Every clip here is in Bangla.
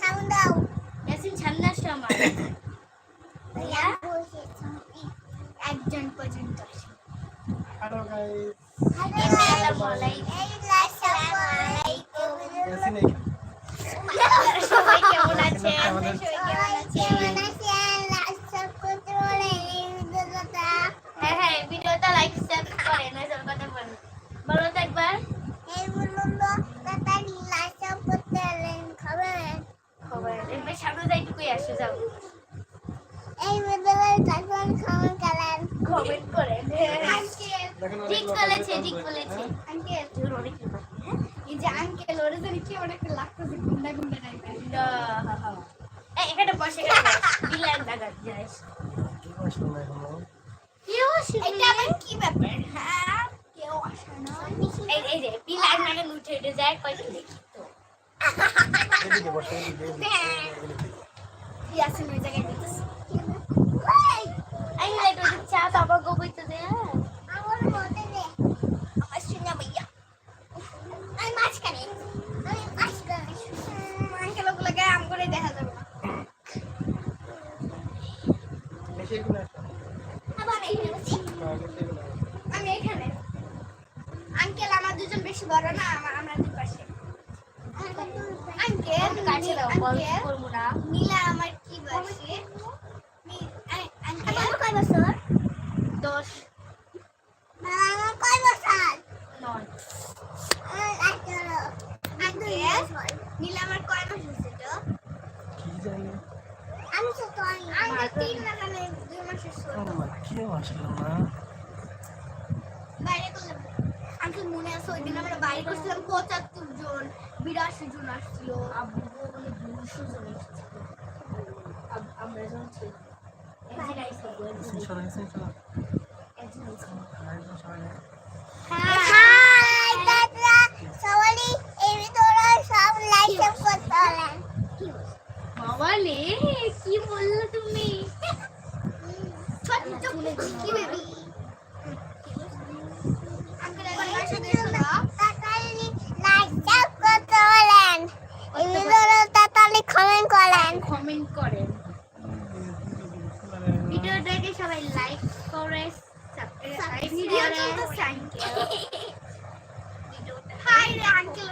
সাউন্ড দাও। ইয়াসিন সামনে আসো আমার। ভাইয়া একজন পর্যন্ত হ্যালো গাইস আসসালামু আলাইকুম। ইয়াসিন সবাই কেমন আছেন? সামনে যাই টুকুই আসো যাও কমেন্ট করে দেখেন ঠিক বলেছে ঠিক বলেছে। হ্যাঁ? আঙ্কেল তোর অনেক এই যে আঙ্কেল ওরে জানি কি অনেক লাগতেছে গুন্ডা গুন্ডা টাইপের। এই এখানে বসে গেছে বিলান? কেউ আসে এটা আবার কি ব্যাপার? হ্যাঁ কেউ আসে না। এই এই যে বিলান নাগে উঠে উঠে যায় কই দেখি তো। ইয়াসিন ওই জায়গায় দিতেছে এই লাইট ওই চা তো আবার গোবই তো দে হ্যাঁ। আমার শুনে ভাইয়া। আমি মাঝখানে। আমি মাঝখানে। আঙ্কেল আম করে দেখা যাবে। আমি এখানে। আমার দুজন বেশি বড় না আমার আমরা দুই পাশে। আঙ্কেল। আঙ্কেল। নীলা আমার কি বয়সে আঙ্কেল কয় বছর 10 আমার কয় বছর 9 আঙ্কেল নীলা আমার কয় মাস হয়েছে তো কি জানি? আমি তো তো আমি তিন না মানে দুই মাসের ছোট আমার কেউ আসলো না। বাইরে করলাম আঙ্কেল মনে আছে ওই দিন আমরা বাইরে করছিলাম পঁচাত্তর জন বিরাশি জন আসছিল আব্বু মানে দুশো জন এসেছিল আমরা যখন ছিলাম একজন আইসা গো, একজন এসে সরো, এসে সরো। একজন আইসা। আর একজন সবাই নেই। হাই দাদা সবাই এই ভিতরে সব লাইট অফ করতে হলেন কি বলছো? বাবা রে কি বলল তুমি? ছোট চোখ কি বেবি কমেন্ট করেন। ভিডিওটাকে সবাই লাইক করে সাবস্ক্রাইব আঙ্কেল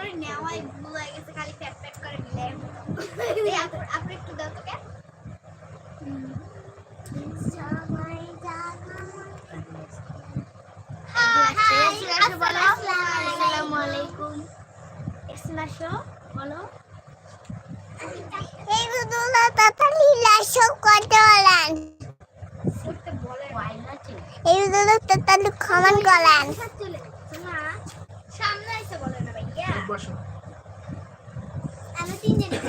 এই দুলা তাতা লীলা সব কটলান এই দুলা তাতা খমন গলান আমি তিনজন।